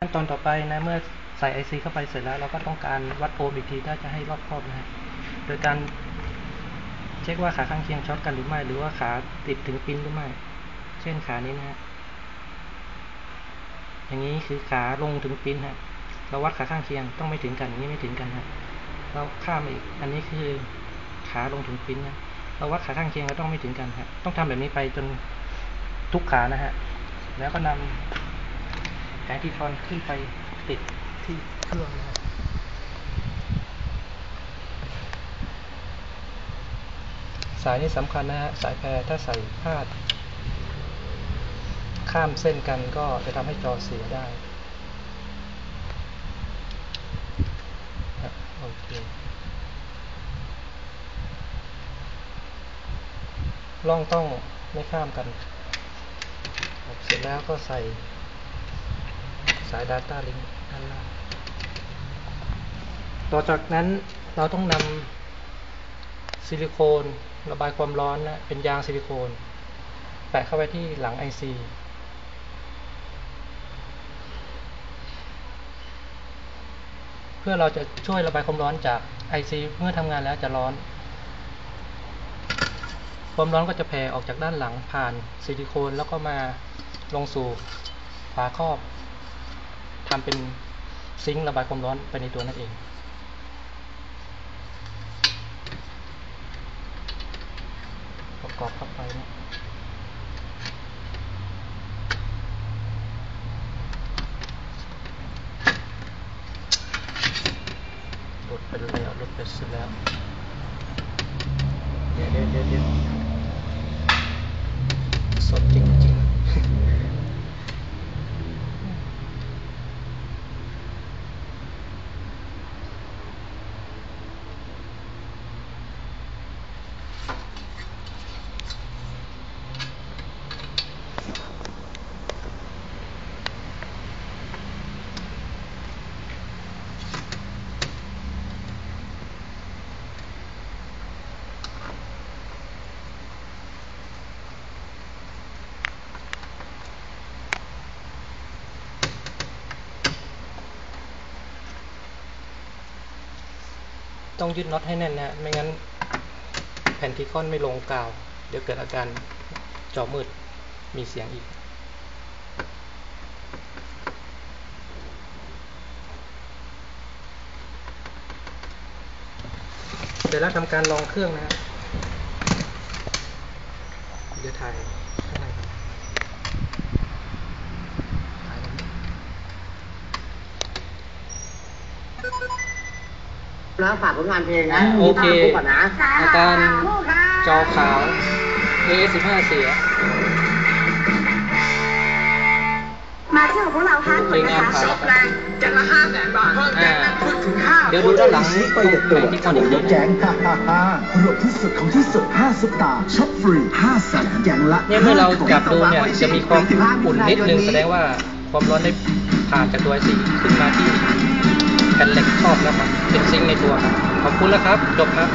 ขั้นตอนต่อไปนะเมื่อใส่ IC เข้าไปเสร็จแล้ว เราก็ต้องการวัดโอห์มอีกทีถ้าจะให้รอบครอบนะฮะโดยการเช็คว่าขาข้างเคียงช็อตกันหรือไม่ หรือว่าขาติดถึงปิ้นหรือไม่ เช่นขานี้นะฮะอย่างนี้คือขาลงถึงปิ้นฮะเราวัดขาข้างเคียงต้องไม่ถึงกันอย่างนี้ไม่ถึงกันฮะเราข้ามอีกอันนี้คือขาลงถึงปิ้นนะเราวัดขาข้างเคียงก็ต้องไม่ถึงกันฮะต้องทำแบบนี้ไปจนทุกขานะฮะแล้วก็นำ แผงทีทอนขึ้นไปติดที่เครื่องนะครับสายนี่สำคัญนะฮะสายแพรถ้าใส่พลาด ข้ามเส้นกันก็จะทำให้จอเสียได้ครับโอเคล่องต้องไม่ข้ามกัน เสร็จแล้วก็ใส่ สาย Data Link ด้านล่างต่อจากนั้นเราต้องนำซิลิโคนระบายความร้อนนะเป็นยางซิลิโคน แปะเข้าไปที่หลัง IC เพื่อเราจะช่วยระบายความร้อนจาก IC เมื่อทำงานแล้วจะร้อน ความร้อนก็จะแผ่ออกจากด้านหลังผ่านซิลิโคนแล้วก็มาลงสู่ฝาครอบ ทำเป็นซิงค์ระบายความร้อนไปในตัวนั่นเอง ประกอบเข้าไปนี่ยหลุดไปแล้วลดไปเสร็จแล้วเดี๋ยวเดี๋ยวเดี๋ยว ต้องยึดน็อตให้แน่นนะไม่งั้นแผ่นทีคอนไม่ลงกาว เดี๋ยวเกิดอาการจอมืดมีเสียงอีก เสร็จแล้วทำการลองเครื่องนะฮะเดี๋ยวถ่ายข้างในก่อนถ่ายตรงนี้ แล้วฝากผลงานเพลงนะโอเคมีภาพก่อนนะอาการจอขาว A15 เสีย มาเที่ยวกับพวกเราห้าคนนะคะโอเคงานผ่านช็อปแรงจังละห้าแสนบาทเพิ่มแจกแรงขึ้นถึงห้าเดี๋ยวดูด้านหลังซื้อไปตรงเด็ดตัวแผงที่คอนอีกทียกแก๊นะงฮ่าฮ่าฮ่ารวมที่สุดของที่สุด5ซุปตาร์ช็อปฟรี5แสนแกงละเนี่ยเมื่อเราจับดูเนี่ยจะมีความอุ่นนิดนึงแสดงว่าความร้อนได้ผ่านจากตัวไอซีขึ้นมาที่ ชอบนะครับเป็นซิงในตัวครับขอบคุณแล้วครับจบครับ